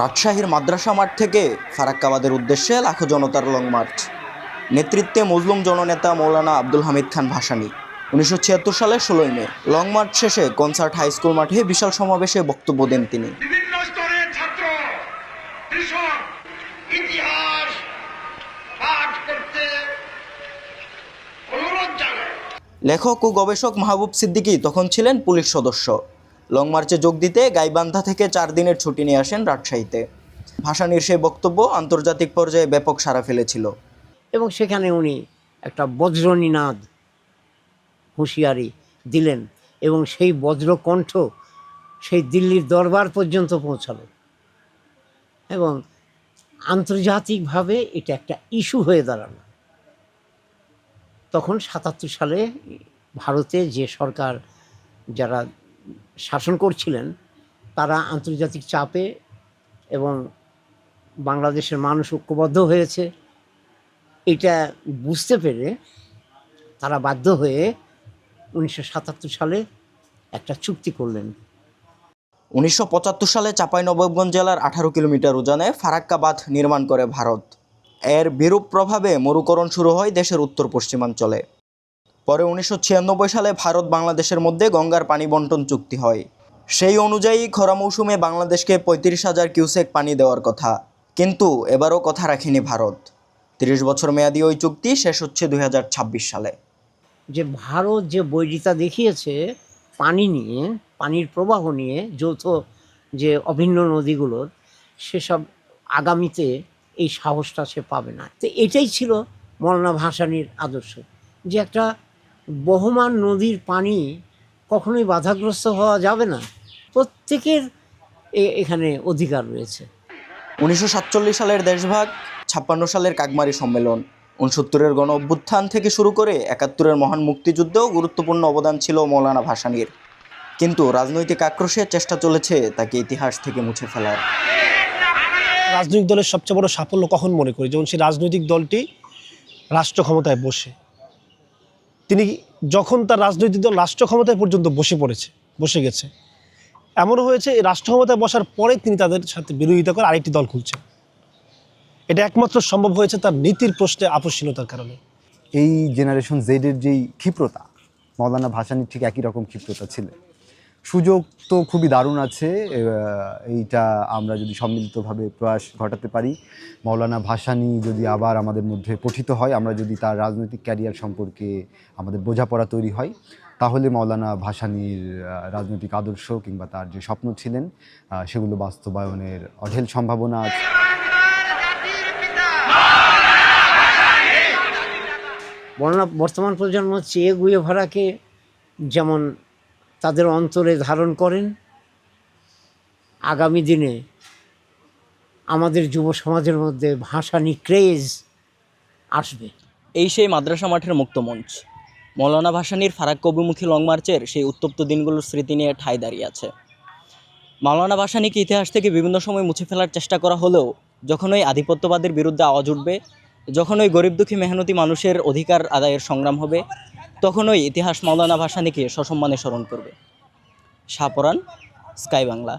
রাজশাহীর মাদ্রাসা মাঠ থেকে ফারাক্কাবাদের উদ্দেশ্যে লাখো জনতার লং মার্চ। নেতৃত্বে মজলুম জননেতা মৌলানা আব্দুল হামিদ খান ভাসানী। উনিশশো ছিয়াত্তর সালের ষোলোই মে লং মার্চ শেষে কনসার্ট হাই স্কুল মাঠে বিশাল সমাবেশে বক্তব্য দেন তিনি। লেখক ও গবেষক মাহবুব সিদ্দিকী তখন ছিলেন পুলিশ সদস্য। লং মার্চে যোগ দিতে গাইবান্ধা থেকে চার দিনের ছুটি নিয়ে আসেন রাজশাহীতে। ভাসানীর সেই বক্তব্য আন্তর্জাতিক পর্যায়ে ব্যাপক সাড়া ফেলেছিল। এবং সেখানে উনি একটা বজ্রনিনাদ হুঁশিয়ারি দিলেন এবং সেই বজ্রকণ্ঠ সেই দিল্লির দরবার পর্যন্ত পৌঁছালো। এবং আন্তর্জাতিকভাবে এটা একটা ইস্যু হয়ে দাঁড়াল। তখন সাতাত্তর সালে ভারতে যে সরকার যারা শাসন করছিলেন, তারা আন্তর্জাতিক চাপে এবং বাংলাদেশের মানুষ ঐক্যবদ্ধ হয়েছে। এটা বুঝতে পেরে তারা বাধ্য হয়ে উনিশশো সাতাত্তর সালে একটা চুক্তি করলেন। উনিশশো পঁচাত্তর সালে চাঁপাইনবাবগঞ্জ জেলার আঠারো কিলোমিটার উজানে ফারাক্কা বাঁধ নির্মাণ করে ভারত। এর বিরূপ প্রভাবে মরুকরণ শুরু হয় দেশের উত্তর পশ্চিমাঞ্চলে পরে উনিশশো ছিয়ানব্বই সালে ভারত বাংলাদেশের মধ্যে গঙ্গার পানি বন্টন চুক্তি হয়। সেই অনুযায়ী খরা মৌসুমে বাংলাদেশকে পঁয়ত্রিশ হাজার কিউসেক পানি দেওয়ার কথা। কিন্তু এবারও কথা রাখেনি ভারত। তিরিশ বছর মেয়াদী ওই চুক্তি শেষ হচ্ছে দু হাজার ছাব্বিশ সালে। যে ভারত যে বৈরিতা দেখিয়েছে, পানি নিয়ে, পানির প্রবাহ নিয়ে, যৌথ যে অভিন্ন নদীগুলোর সেসব আগামীতে এই সাহসটা সে পাবে না। তো এটাই ছিল মৌলানা ভাসানির আদর্শ। যে একটা বহমান নদীর পানি কখনোই বাধাগ্রস্ত হওয়া যাবে না। প্রত্যেকের এ- এখানে অধিকার রয়েছে। উনিশশো সাতচল্লিশ সালের দেশভাগ ছাপ্পান্ন সালের কাকমারি সম্মেলন। উনসত্তরের গণ অভ্যুত্থান থেকে শুরু করে একাত্তরের মহান মুক্তিযুদ্ধেও গুরুত্বপূর্ণ অবদান ছিল মৌলানা ভাসানীর। কিন্তু রাজনৈতিক আক্রোশের চেষ্টা চলেছে তাকে ইতিহাস থেকে মুছে ফেলার। রাজনৈতিক দলের সবচেয়ে বড় সাফল্য কখন মনে করি? যখন সেই রাজনৈতিক দলটি রাষ্ট্র ক্ষমতায় বসে। তিনি যখন তার রাজনৈতিক দল রাষ্ট্র ক্ষমতায় পর্যন্ত বসে পড়েছে, বসে গেছে এমন হয়েছে এই রাষ্ট্র ক্ষমতায় বসার পরে তিনি তাদের সাথে বিরোধিতা করে আরেকটি দল খুলছেন এটা একমাত্র সম্ভব হয়েছে তার নীতির প্রশ্নে আপসীনতার কারণে। এই জেনারেশন জেডের যেই ক্ষিপ্রতা, মৌলানা ভাসানির ঠিক একই রকম ক্ষিপ্রতা ছিল। সুযোগ তো খুবই দারুণ আছে এইটা আমরা যদি সম্মিলিতভাবে প্রয়াস ঘটাতে পারি। মৌলানা ভাসানি যদি আবার আমাদের মধ্যে পঠিত হয়, আমরা যদি তার রাজনৈতিক ক্যারিয়ার সম্পর্কে আমাদের বোঝাপড়া তৈরি হয়, তাহলে মৌলানা ভাসানির রাজনৈতিক আদর্শ কিংবা তার যে স্বপ্ন ছিলেন সেগুলো বাস্তবায়নের অঢেল সম্ভাবনা আছে। বর্তমান প্রজন্ম চেয়ে গুয়ে ভরাকে যেমন তাদের অন্তরে ধারণ করেন। আগামী দিনে আমাদের যুব সমাজের মধ্যে ভাষানি ক্রেজ আসবে। এই সেই মাদ্রাসা মাঠের মুক্ত মঞ্চ। মৌলানা ভাসানীর ফারাক অভিমুখী লং মার্চের সেই উত্তপ্ত দিনগুলোর স্মৃতি নিয়ে ঠাঁই দাঁড়িয়ে আছে। মাওলানা ভাসানীকে ইতিহাস থেকে বিভিন্ন সময় মুছে ফেলার চেষ্টা করা হলেও যখন ওই আধিপত্যবাদের বিরুদ্ধে আওয়াজ উঠবে, যখন ওই গরিব দুঃখী মেহনতি মানুষের অধিকার আদায়ের সংগ্রাম হবে তখন ওই ইতিহাস মৌলানা ভাসানীকে সসম্মানে স্মরণ করবে। সাপরান স্কাই বাংলা।